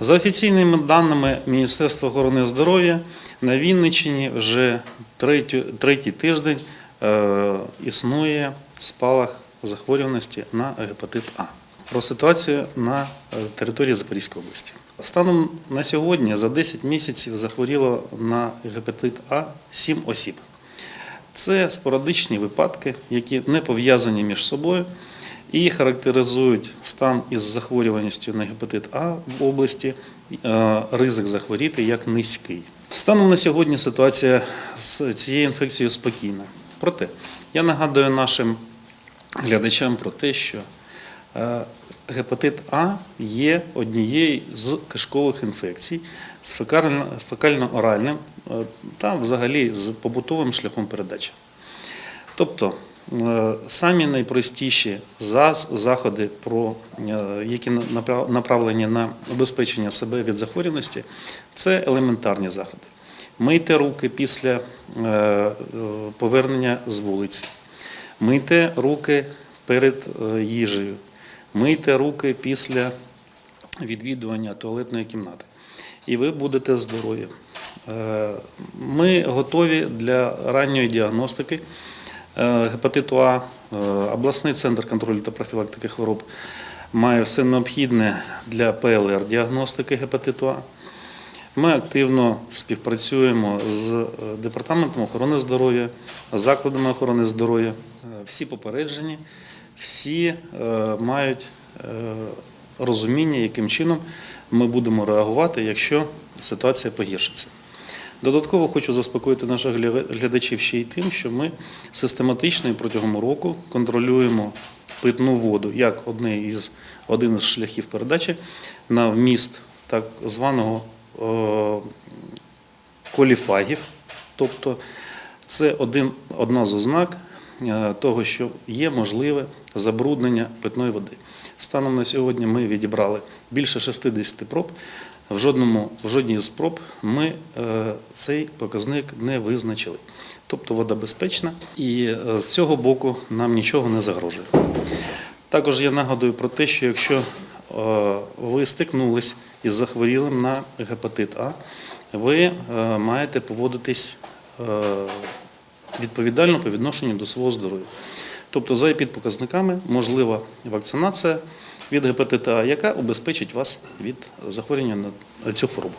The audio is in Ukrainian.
За офіційними даними Міністерства охорони здоров'я на Вінниччині вже третю, третій тиждень е, існує спалах захворюваності на гепатит А. Про ситуацію на е, території Запорізької області. Станом на сьогодні за 10 місяців захворіло на гепатит А 7 осіб. Це спорадичні випадки, які не пов'язані між собою і характеризують стан із захворюваністю на гепатит А в області, е, ризик захворіти як низький. Станом на сьогодні ситуація з цією інфекцією спокійна. Проте я нагадую нашим глядачам про те, що е, гепатит А є однією з кишкових інфекцій з фекально- фекально-оральним е, та взагалі з побутовим шляхом передачі. Тобто самі найпростіші заходи, е, які направлені на обезпечення себе від захворюваності, це елементарні заходи. Мийте руки після е, е, повернення з вулиці, мийте руки перед е, їжею, мийте руки після відвідування туалетної кімнати. І ви будете здорові. Е, Ми готові для ранньої діагностики е, гепатиту А. Е, Обласний центр контролю та профілактики хвороб має все необхідне для ПЛР-діагностики гепатиту А. Ми активно співпрацюємо з е, департаментом охорони здоров'я, закладами охорони здоров'я. Е, Всі попереджені, всі е, мають е, розуміння, яким чином ми будемо реагувати, якщо ситуація погіршиться. Додатково хочу заспокоїти наших глядачів ще й тим, що ми систематично і протягом року контролюємо питну воду як одне із, один із шляхів передачі на вміст так званого е, коліфагів. Тобто це один, одна з ознак е, того, що є можливе забруднення питної води. Станом на сьогодні ми відібрали більше 60 проб. В, жодному, в жодній з проб ми е, цей показник не визначили. Тобто вода безпечна і е, з цього боку нам нічого не загрожує. Також я нагадую про те, що якщо е, ви стикнулись із захворілим на гепатит А, ви маєте поводитись відповідально по відношенню до свого здоров'я. Тобто, за підпоказниками можлива вакцинація від гепатита А, яка убезпечить вас від захворювання на цю хворобу.